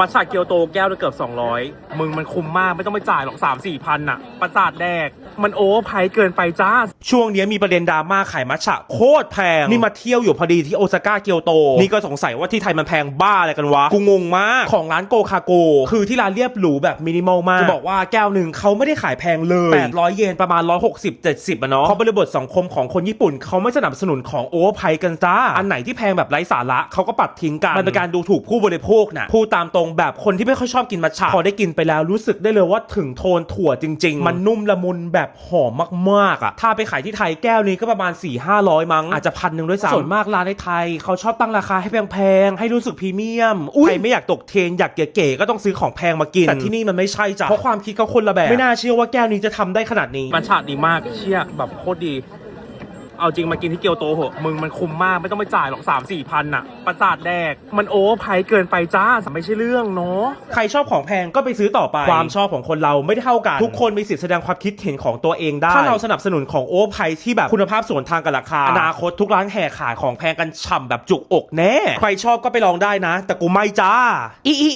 มัทฉะเกียวโตแก้วละเกือบ 200 มึงมันคุ้มมากไม่ต้องไปจ่ายหรอก 3 4พันอะประสาทแดก มันโอเวอร์ไพรส์เกินไปจ้า ช่วงนี้มีประเด็นดราม่าขายมัทฉะโคตรแพง นี่มาเที่ยวอยู่พอดีที่โอซาก้าเกียวโต นี่ก็สงสัยว่าที่ไทยมันแพงบ้าอะไรกันวะ กูงงมาก ของร้านโกคาโก คือที่ร้านเรียบหรูแบบมินิมอลมาก จะบอกว่าแก้วหนึ่งเขาไม่ได้ขายแพงเลย 800 เยนประมาณ 160 70อะเนาะเพราะบริบทสังคมของคนญี่ปุ่นเขาไม่สนับสนุนของโอเวอร์ไพรส์กันจ้า อันไหนที่แพงแบบไร้สาระเขาก็ปัดทิ้งกัน มันเป็นการดูถูกผู้บริโภคนะพูดตามตรงแบบคนที่ไม่ค่อยชอบกินมัทฉะพอได้กินไปแล้วรู้สึกได้เลยว่าถึงโทนถั่วจริง ๆ มันนุ่มละมุนแบบหอมมากๆอะถ้าไปขายที่ไทยแก้วนี้ก็ประมาณ 4 5 0 0 มั้งอาจจะพันหนึ่งด้วยซ้ำส่วนมากร้านในไทย เขาชอบตั้งราคาให้แพงๆให้รู้สึกพรีเมียมใครไม่อยากตกเทรนอยากเก๋ๆก็ต้องซื้อของแพงมากินแต่ที่นี่มันไม่ใช่จ้ะเพราะความคิดเขาคนละแบบไม่น่าเชื่อว่าแก้วนี้จะทำได้ขนาดนี้มันฉาดดีมากเชี่ยแบบโคตรดี เอาจริงมากินที่เกียวโตเหอะมึงมันคุ้มมากไม่ต้องไปจ่ายหรอก3 4พันอะประสาทแดก มันโอเวอร์ไพรส์เกินไปจ้าไม่ใช่เรื่องเนาะใครชอบของแพงก็ไปซื้อต่อไป ความชอบของคนเราไม่ได้เท่ากัน ทุกคนมีสิทธิ์แสดงความคิดเห็นของตัวเองได้ ถ้าเราสนับสนุนของโอเวอร์ไพรส์ที่แบบคุณภาพส่วนทางกับราคาอนาคตทุกร้านแห่ขายของแพงกันฉ่ำแบบจุกอกแน่ ใครชอบก็ไปลองได้นะ แต่กูไม่จ้าอีอี